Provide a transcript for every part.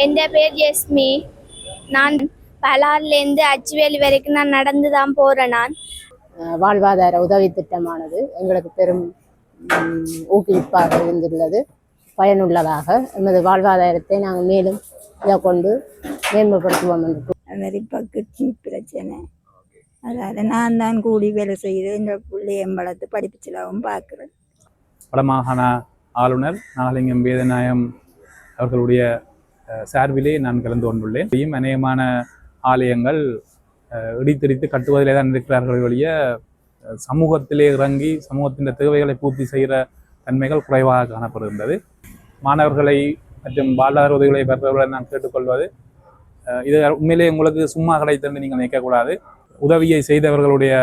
என் பேர் ஜெஸ்மி நான் பலார்லேருந்து அச்சுவேலி வரைக்கும் நான் நடந்து தான் போகிறேன் நான் வாழ்வாதார உதவி திட்டமானது எங்களுக்கு பெரும் ஊக்குவிப்பாக இருந்துள்ளது பயனுள்ளதாக எமது வாழ்வாதாரத்தை நாங்கள் மேலும் இதை கொண்டு மேன்மைப்படுத்துவோம் என்று அது மாதிரி பக்கத்து பிரச்சனை அதாவது நான் தான் கூலி வேலை செய்து இந்த பிள்ளையம் வளர்த்து படிப்பிச்சலாவும் பார்க்குறேன் வடமாகாண ஆளுநர் நாகலிங்கம் வேதநாயம் அவர்களுடைய சார்பிலே நான் கலந்து கொண்டுள்ளேன். இதையும் அநேகமான ஆலயங்கள் அஹ், இடித்திடித்து கட்டுவதிலே தான் இருக்கிறார்கள் ஒழிய அஹ், சமூகத்திலே இறங்கி சமூகத்தின் தேவைகளை பூர்த்தி செய்கிற தன்மைகள் குறைவாக காணப்படுகின்றது. மாணவர்களை மற்றும் பாலாதார உதவிகளை பெற்றவர்களை நான் கேட்டுக்கொள்வது அஹ், இது உண்மையிலே உங்களுக்கு சும்மா கிடைத்தென்று நீங்கள் நினைக்கக்கூடாது. உதவியை செய்தவர்களுடைய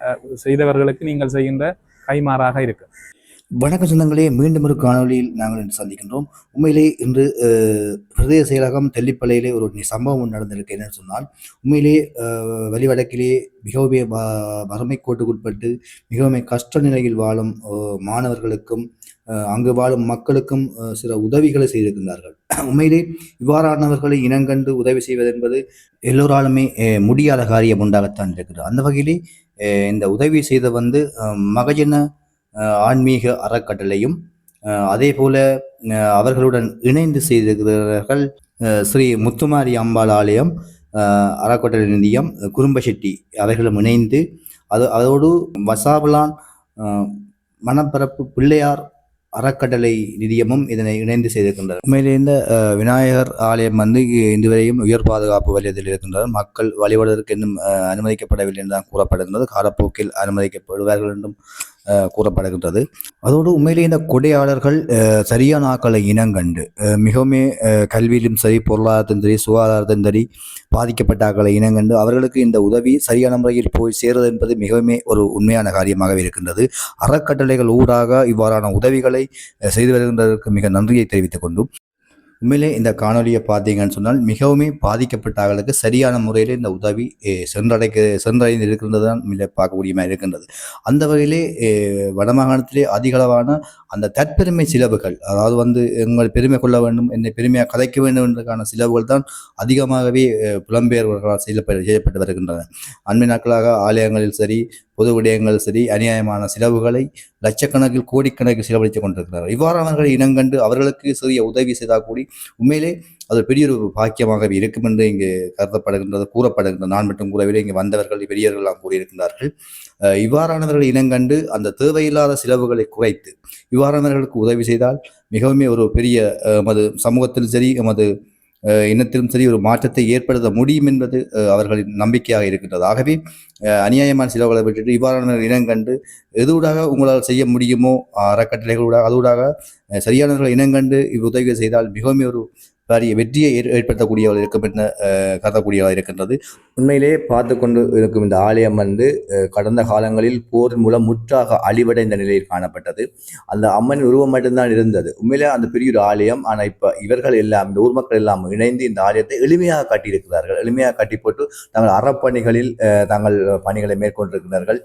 அஹ், செய்தவர்களுக்கு நீங்கள் செய்கின்ற கைமாறாக இருக்கு. வணக்க சொந்தங்களே மீண்டும் ஒரு காணொளியில் நாங்கள் இன்று சந்திக்கின்றோம். உண்மையிலே இன்று ஹிருதய செயலகம் தெல்லிப்பள்ளையிலே ஒரு சம்பவம் ஒன்று நடந்திருக்கு. என்னன்னு சொன்னால் உண்மையிலே வெளிவடக்கிலே மிகவும் வறுமை கோட்டுக்குட்பட்டு மிகவும் கஷ்ட நிலையில் வாழும் மாணவர்களுக்கும் அங்கு வாழும் மக்களுக்கும் சில உதவிகளை செய்திருக்கின்றார்கள். உண்மையிலே இவ்வாறானவர்களை இனங்கண்டு உதவி செய்வது என்பது எல்லோராலுமே முடியாத காரியம் உண்டாகத்தான் இருக்கிறது. அந்த வகையிலே இந்த உதவி செய்த வந்து மகஜன ஆன்மீக அறக்கட்டளையும் அதே போல அவர்களுடன் இணைந்து செய்திருக்கிறார்கள் ஸ்ரீ முத்துமாரி அம்பாள் ஆலயம் அறக்கட்டளை நிதியம் குறும்பசெட்டி அவர்களும் இணைந்து அது அதோடு வசாபலான் மனப்பரப்பு மணப்பரப்பு பிள்ளையார் அறக்கட்டளை நிதியமும் இதனை இணைந்து செய்திருக்கின்றனர். உண்மையிலே இந்த விநாயகர் ஆலயம் வந்து இதுவரையும் உயர் பாதுகாப்பு வலயத்தில் இருக்கின்றது. மக்கள் வழிபடுவதற்கு இன்னும் அனுமதிக்கப்படவில்லை என்று தான் கூறப்படுகின்றது. காலப்போக்கில் அனுமதிக்கப்படுவார்கள் என்றும் கூறப்படுகின்றது. அதோடு உண்மையிலே இந்த கொடையாளர்கள் சரியான ஆக்களை இனங்கண்டு. மிகவுமே மிகவும் கல்வியிலும் சரி பொருளாதாரத்திலும் சரி சுகாதாரத்திலும் சரி பாதிக்கப்பட்ட ஆக்களை இனங்கண்டு. அவர்களுக்கு இந்த உதவி சரியான முறையில் போய் சேருவது என்பது மிகவும் ஒரு உண்மையான காரியமாகவே இருக்கின்றது. அறக்கட்டளைகள் ஊடாக இவ்வாறான உதவிகளை செய்து வருகின்றதற்கு மிக நன்றியை தெரிவித்துக் கொண்டும். உண்மையிலே இந்த காணொலியை பார்த்தீங்கன்னு சொன்னால் மிகவும் பாதிக்கப்பட்டவர்களுக்கு சரியான முறையில் இந்த உதவி சென்றடைக்க சென்றடைந்து இருக்கின்றது தான் மிக பார்க்கக்கூடியமாக இருக்கின்றது. அந்த வகையிலே வடமாகாணத்திலே அதிகளவான அந்த தற்பெருமை சிலவுகள் அதாவது வந்து எங்கள் பெருமை கொள்ள வேண்டும் என்னை பெருமையாக கதைக்க வேண்டும் என்பதற்கான சிலவுகள் தான் அதிகமாகவே புலம்பெயர்வர்களால் செய்யப்பட்டு செய்யப்பட்டு வருகின்றன. அண்மை நாட்களாக ஆலயங்களில் சரி பொது விடயங்கள் சரி அநியாயமான செலவுகளை லட்சக்கணக்கில் கோடிக்கணக்கில் செலவழித்துக் கொண்டிருக்கிறார்கள் இவ்வாறானவர்களை இனங்கண்டு அவர்களுக்கு சிறிய உதவி செய்தால் கூடி உண்மையிலே அது பெரிய ஒரு பாக்கியமாகவே இருக்கும் என்று இங்கு கருதப்படுகின்றது கூறப்படுகின்றது. நான் மட்டும் கூறவில்லை இங்கு வந்தவர்கள் பெரியவர்கள் எல்லாம் கூறியிருக்கின்றார்கள். இவ்வாறானவர்கள் இனங்கண்டு அந்த தேவையில்லாத செலவுகளை குறைத்து இவ்வாறானவர்களுக்கு உதவி செய்தால் மிகவும் ஒரு பெரிய எமது சமூகத்தில் சரி எமது இனத்திலும் சரி ஒரு மாற்றத்தை ஏற்படுத்த முடியும் என்பது அவர்களின் நம்பிக்கையாக இருக்கின்றது. ஆகவே அநியாயமான செலவுகளை விட்டுட்டு இவ்வாறானவர்கள் இனங்கண்டு எதுவூடாக உங்களால் செய்ய முடியுமோ அறக்கட்டளைகளூடாக அதூடாக அஹ், சரியானவர்கள் இனங்கண்டு இவ்வுதவிகள் செய்தால் மிகவும் ஒரு பெரிய வெற்றியை ஏற்- இருக்கும் என்ற கருதக்கூடியவள் இருக்கின்றது. உண்மையிலே பார்த்து கொண்டு இருக்கும் இந்த ஆலயம் வந்து கடந்த காலங்களில் போர் மூலம் முற்றாக அழிவடைந்த நிலையில் காணப்பட்டது. அந்த அம்மன் உருவம் மட்டும்தான் இருந்தது. உண்மையிலே அந்த பெரிய ஒரு ஆலயம் ஆனால் இப்போ இவர்கள் எல்லாம் இந்த ஊர் மக்கள் எல்லாம் இணைந்து இந்த ஆலயத்தை எளிமையாக கட்டியிருக்கிறார்கள். எளிமையாக கட்டி போட்டு தங்கள் அறப்பணிகளில் தங்கள் பணிகளை மேற்கொண்டிருக்கிறார்கள்.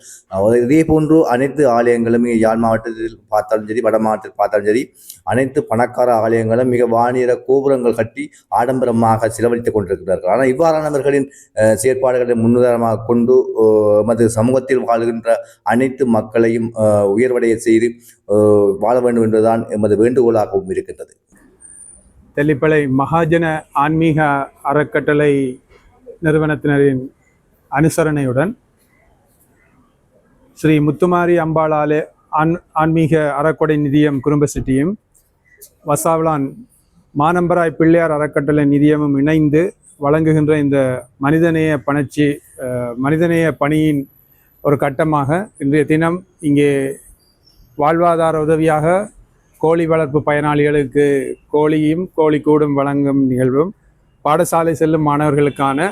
இதே போன்று அனைத்து ஆலயங்களும் யாழ் மாவட்டத்தில் பார்த்தாலும் சரி வட மாவட்டத்தில் பார்த்தாலும் சரி அனைத்து பணக்கார ஆலயங்களும் மிக வானிற கோபுரங்கள் கட்டி ஆடம்பரமாக செலவழித்துக் கொண்டிருக்கிறார்கள். ஆனால் இவ்வாறானவர்களின் செயற்பாடுகளை முன்னுதாரணமாக கொண்டு மது சமூகத்தில் வாழ்கின்ற அனைத்து மக்களையும் உயர்வடைய செய்து வாழ வேண்டும் என்றுதான் எமது வேண்டுகோளாகவும் இருக்கின்றது. தெல்லிப்பளை மகாஜன ஆன்மீக அறக்கட்டளை நிறுவனத்தினரின் அனுசரணையுடன் ஸ்ரீ முத்துமாரி அம்பாளாலே ஆன் ஆன்மீக அறக்கொடை நிதியம் குடும்ப சிட்டியும் வசாவளான் மானம்பராய் பிள்ளையார் அறக்கட்டளை நிதியமும் இணைந்து வழங்குகின்ற இந்த மனிதநேய பணச்சி மனிதநேய பணியின் ஒரு கட்டமாக இன்றைய தினம் இங்கே வாழ்வாதார உதவியாக கோழி வளர்ப்பு பயனாளிகளுக்கு கோழியும் கோழி கூடும் வழங்கும் நிகழ்வும் பாடசாலை செல்லும் மாணவர்களுக்கான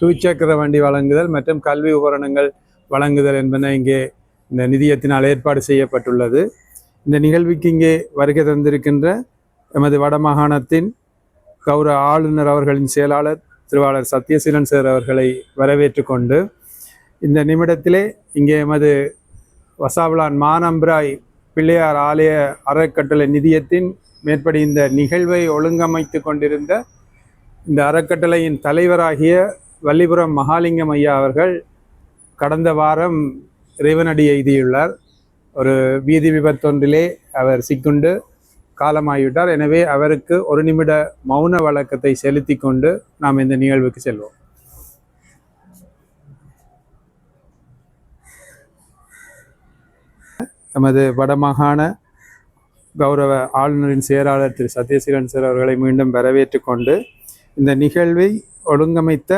துவிச்சக்கர வண்டி வழங்குதல் மற்றும் கல்வி உபகரணங்கள் வழங்குதல் என்பன இங்கே இந்த நிதியத்தினால் ஏற்பாடு செய்யப்பட்டுள்ளது. இந்த நிகழ்வுக்கு இங்கே வருகை தந்திருக்கின்ற எமது வடமாகாணத்தின் கௌரவ ஆளுநர் அவர்களின் செயலாளர் திருவாளர் சத்யசீலன் சார் அவர்களை வரவேற்று கொண்டு இந்த நிமிடத்திலே இங்கே எமது வசாவலான் மானம்பிராய் பிள்ளையார் ஆலய அறக்கட்டளை நிதியத்தின் மேற்படி இந்த நிகழ்வை ஒழுங்கமைத்து கொண்டிருந்த இந்த அறக்கட்டளையின் தலைவராகிய வள்ளிபுரம் மகாலிங்கம் ஐயா அவர்கள் கடந்த வாரம் இறைவனடி எய்தியுள்ளார் ஒரு வீதி விபத்தொன்றிலே அவர் சிக்குண்டு காலமாகிவிட்டார். எனவே அவருக்கு ஒரு நிமிட மௌன வழக்கத்தை செலுத்தி கொண்டு நாம் இந்த நிகழ்வுக்கு செல்வோம். நமது வடமாகாண கௌரவ ஆளுநரின் செயலாளர் திரு சத்யசீலன் சார் அவர்களை மீண்டும் வரவேற்று கொண்டு இந்த நிகழ்வை ஒழுங்கமைத்த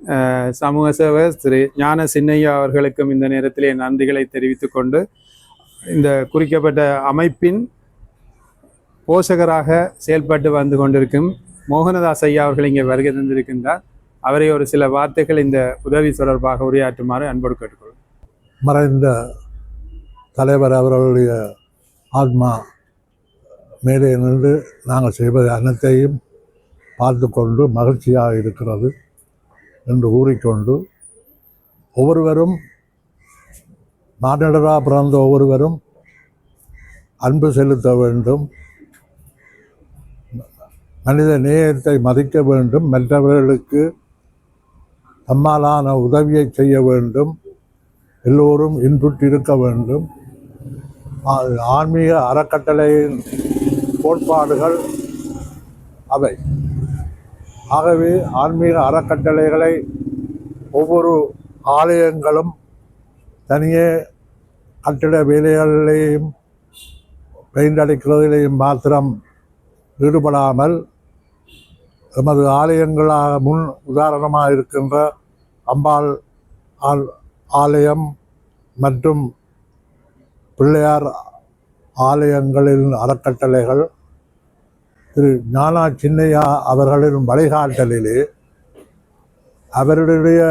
அஹ், சமூக சேவகர் திரு ஞான சின்னையா அவர்களுக்கும் இந்த நேரத்திலே நன்றிகளை தெரிவித்துக்கொண்டு கொண்டு இந்த குறிக்கப்பட்ட அமைப்பின் போஷகராக செயல்பட்டு வந்து கொண்டிருக்கும் மோகனதாஸ் ஐயா அவர்கள் இங்கே வருகை தந்திருக்கின்றார். அவரை ஒரு சில வார்த்தைகள் இந்த உதவி தொடர்பாக உரையாற்றுமாறு அன்போடு கேட்டுக்கொள்ளும் மறைந்த தலைவர் அவர்களுடைய ஆத்மா மேலே நின்று நாங்கள் செய்வது அனைத்தையும் பார்த்து கொண்டு மகிழ்ச்சியாக இருக்கிறது என்று கூறிக்கொண்டு ஒவ்வொருவரும் மானிடராக பிறந்த ஒவ்வொருவரும் அன்பு செலுத்த வேண்டும். மனித நேயத்தை மதிக்க வேண்டும். மற்றவர்களுக்கு தம்மாலான உதவியை செய்ய வேண்டும். எல்லோரும் இன்புற்றிருக்க வேண்டும். ஆன்மீக அறக்கட்டளையின் கோட்பாடுகள் அவை. ஆகவே ஆன்மீக அறக்கட்டளைகளை ஒவ்வொரு ஆலயங்களும் தனியே கட்டிட வேலைகளிலேயும் பெயிண்ட் அடிக்கிறதிலேயும் மாத்திரம் ஈடுபடாமல் எமது ஆலயங்களாக முன் உதாரணமாக இருக்கின்ற அம்பாள் ஆல் ஆலயம் மற்றும் பிள்ளையார் ஆலயங்களின் அறக்கட்டளைகள் திரு ஞானா சின்னையா அவர்களின் வழிகாட்டலிலே அவருடைய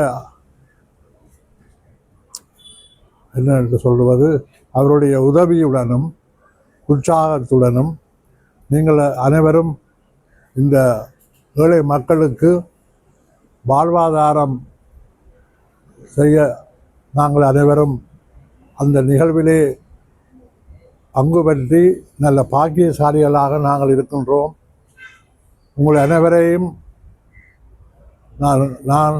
என்ன என்று சொல்வது அவருடைய உதவியுடனும் உற்சாகத்துடனும் நீங்கள் அனைவரும் இந்த ஏழை மக்களுக்கு வாழ்வாதாரம் செய்ய நாங்கள் அனைவரும் அந்த நிகழ்விலே பங்கு பற்றி நல்ல பாக்கியசாலிகளாக நாங்கள் இருக்கின்றோம். உங்கள் அனைவரையும் நான் நான்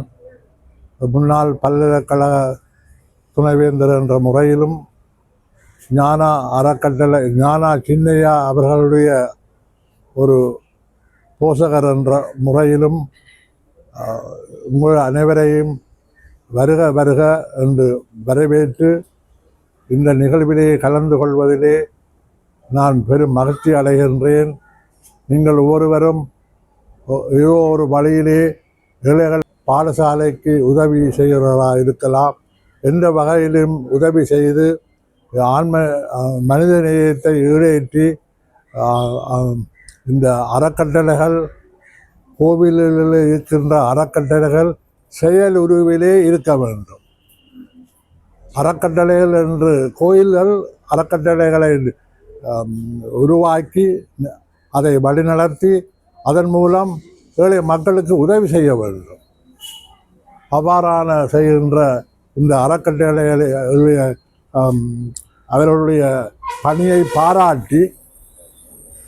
முன்னாள் பல்கலைக்கழக துணைவேந்தர் என்ற முறையிலும் ஞானா அறக்கட்டளை ஞானா சின்னையா அவர்களுடைய ஒரு போஷகர் என்ற முறையிலும் உங்கள் அனைவரையும் வருக வருக என்று வரவேற்று இந்த நிகழ்விலே கலந்து கொள்வதிலே நான் பெரும் மகிழ்ச்சி அடைகின்றேன். நீங்கள் ஒவ்வொருவரும் ஏதோ ஒரு வழியிலே ஏழைகள் பாடசாலைக்கு உதவி செய்கிறவராக இருக்கலாம் எந்த வகையிலும் உதவி செய்து ஆன்ம மனித நேயத்தை ஈடேற்றி இந்த அறக்கட்டளைகள் கோவிலில் இருக்கின்ற அறக்கட்டளைகள் செயல் உருவிலே இருக்க வேண்டும். அறக்கட்டளைகள் என்று கோயில்கள் அறக்கட்டளைகளை உருவாக்கி அதை வழிநடத்தி அதன் மூலம் ஏழை மக்களுக்கு உதவி செய்ய வேண்டும். அவ்வாறான செய்கின்ற இந்த அறக்கட்டளை அவர்களுடைய பணியை பாராட்டி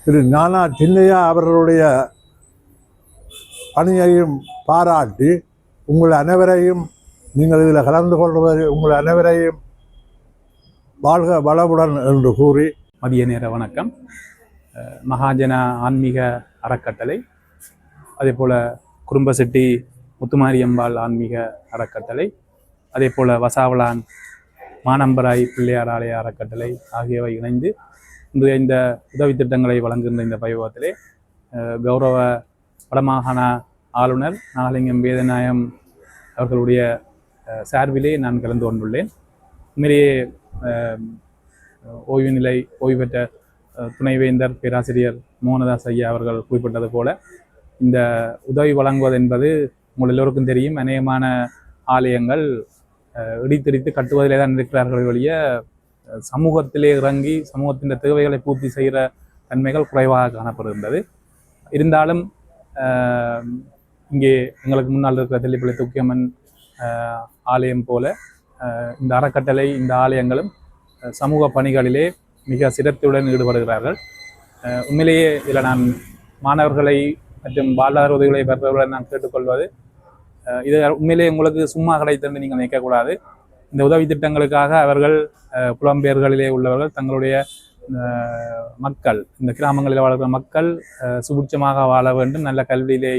திரு ஞானா சின்னையா அவர்களுடைய பணியையும் பாராட்டி உங்கள் அனைவரையும் நீங்கள் இதில் கலந்து கொள்வது உங்கள் அனைவரையும் வாழ்க வளவுடன் என்று கூறி மதிய நேர வணக்கம். மகாஜன ஆன்மீக அறக்கட்டளை அதே போல் குடும்பசெட்டி முத்துமாரியம்பாள் ஆன்மீக அறக்கட்டளை அதே போல் வசாவளான் மானம்பராய் பிள்ளையார் ஆலய அறக்கட்டளை ஆகியவை இணைந்து இன்றைய இந்த உதவி திட்டங்களை வழங்குகின்ற இந்த பைபவத்திலே கௌரவ வடமாகாண ஆளுநர் நாகலிங்கம் வேதநாயம் அவர்களுடைய சார்பிலே நான் கலந்து கொண்டுள்ளேன். உண்மையிலேயே ஓய்வு நிலை ஓய்வு பெற்ற துணைவேந்தர் பேராசிரியர் மோகனதாஸ் ஐயா அவர்கள் குறிப்பிட்டது போல இந்த உதவி வழங்குவது என்பது உங்கள் எல்லோருக்கும் தெரியும். அநேகமான ஆலயங்கள் இடித்தடித்து கட்டுவதிலே தான் இருக்கிறார்கள் ஒழிய சமூகத்திலே இறங்கி சமூகத்தின் தேவைகளை பூர்த்தி செய்கிற தன்மைகள் குறைவாக காணப்படுகின்றது. இருந்தாலும் இங்கே எங்களுக்கு முன்னால் இருக்கிற தெல்லிப்பள்ளி துக்கியம்மன் ஆலயம் போல இந்த அறக்கட்டளை இந்த ஆலயங்களும் சமூக பணிகளிலே மிக சிரத்தையுடன் ஈடுபடுகிறார்கள். உண்மையிலேயே இதில் நான் மாணவர்களை மற்றும் வாழ்வாதார உதவிகளை பெற்றவர்களை நான் கேட்டுக்கொள்வது இது உண்மையிலேயே உங்களுக்கு சும்மா கிடைத்தென்று நீங்கள் நினைக்கக்கூடாது. இந்த உதவி திட்டங்களுக்காக அவர்கள் புலம்பெயர்களிலே உள்ளவர்கள் தங்களுடைய மக்கள் இந்த கிராமங்களில் வாழ்கிற மக்கள் சுபிட்சமாக வாழ வேண்டும் நல்ல கல்வியிலே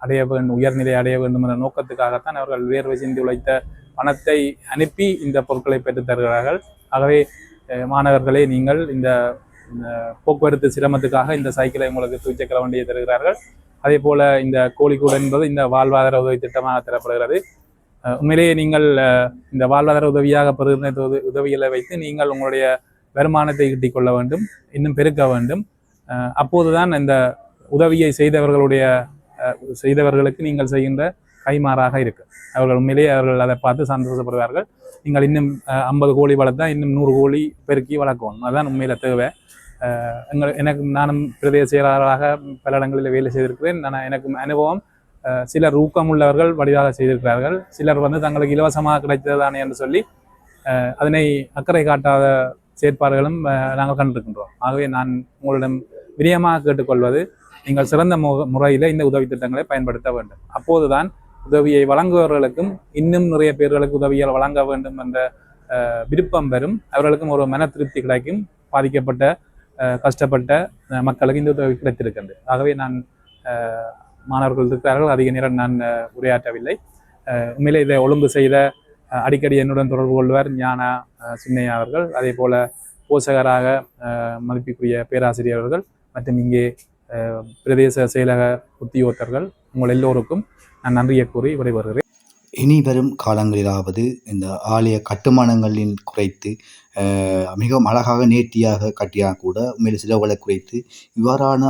அடைய வேண்டும் உயர்நிலை அடைய வேண்டும் என்ற நோக்கத்துக்காகத்தான் அவர்கள் வேர்வை சிந்தி உழைத்த பணத்தை அனுப்பி இந்த பொருட்களை பெற்றுத் தருகிறார்கள். ஆகவே மாணவர்களே நீங்கள் இந்த போக்குவரத்து சிரமத்துக்காக இந்த சைக்கிளை உங்களுக்கு தூச்சக்கர வண்டியை தருகிறார்கள். அதே போல இந்த கோழிக்கூடு என்பது இந்த வாழ்வாதார உதவி திட்டமாக தரப்படுகிறது. உண்மையிலேயே நீங்கள் இந்த வாழ்வாதார உதவியாக பெறுகிற உதவிகளை வைத்து நீங்கள் உங்களுடைய வருமானத்தை ஈட்டிக் கொள்ள வேண்டும் இன்னும் பெருக்க வேண்டும். அஹ் அப்போதுதான் இந்த உதவியை செய்தவர்களுடைய அஹ், செய்தவர்களுக்கு நீங்கள் செய்கின்ற கைமாறாக இருக்கு. அவர்கள் உண்மையிலேயே அவர்கள் அதை பார்த்து சந்தோஷப்படுவார்கள். நீங்கள் இன்னும் ஐம்பது கோழி வளர்த்தா இன்னும் நூறு கோழி பெருக்கி வளர்க்கணும் அதுதான் உண்மையில தேவை. எங்கள் எனக்கு நானும் பிரதேச செயலாளராக பல இடங்களில் வேலை செய்திருக்கிறேன். நான் எனக்கு அனுபவம் சிலர் ஊக்கம் உள்ளவர்கள் வடிவாக செய்திருக்கிறார்கள். சிலர் வந்து தங்களுக்கு இலவசமாக கிடைத்ததானே என்று சொல்லி அதனை அக்கறை காட்டாத செயற்பாடுகளும் நாங்கள் கண்டிருக்கின்றோம். ஆகவே நான் உங்களிடம் விரியமாக கேட்டுக்கொள்வது நீங்கள் சிறந்த மு முறையில் இந்த உதவி திட்டங்களை பயன்படுத்த வேண்டும். அப்போதுதான் உதவியை வழங்குபவர்களுக்கும் இன்னும் நிறைய பேர்களுக்கு உதவிகள் வழங்க வேண்டும் என்ற விருப்பம் வரும். அவர்களுக்கும் ஒரு மன திருப்தி கிடைக்கும். பாதிக்கப்பட்ட கஷ்டப்பட்ட மக்களுக்கு இந்த உதவி கிடைத்திருக்கின்றது ஆகவே நான் மாணவர்கள் இருக்கிறார்கள் அதிக நேரம் நான் உரையாற்றவில்லை. உண்மையிலே இதை ஒழுங்கு செய்த அடிக்கடி என்னுடன் தொடர்பு கொள்வர் ஞானா சின்னையா அவர்கள். அதே போல போஷகராக மதிப்பிற்குரிய பேராசிரியர் அவர்கள் மற்றும் இங்கே பிரதேச செயலக உத்தியோகத்தர்கள். உங்கள் எல்லோருக்கும் நான் நன்றியை கூறி விடைபெறுகிறேன். இனி வரும் காலங்களிலாவது இந்த ஆலய கட்டுமானங்களில் குறைத்து மிகவும் அழகாக நேர்த்தியாக கட்டினால் கூட மேலும் செலவுகளை குறைத்து இவ்வாறான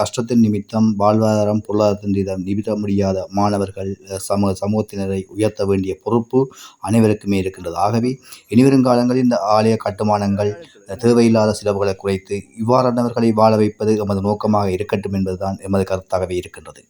கஷ்டத்தின் நிமித்தம் வாழ்வாதாரம் பொருளாதாரத்தின் நிமித்தம் நிமிட முடியாத மாணவர்கள் சமூக சமூகத்தினரை உயர்த்த வேண்டிய பொறுப்பு அனைவருக்குமே இருக்கின்றது. ஆகவே இனிவரும் காலங்களில் இந்த ஆலய கட்டுமானங்கள் தேவையில்லாத செலவுகளை குறைத்து இவ்வாறானவர்களை வாழ வைப்பது எமது நோக்கமாக இருக்கட்டும் என்பதுதான் எமது கருத்தாகவே இருக்கின்றது.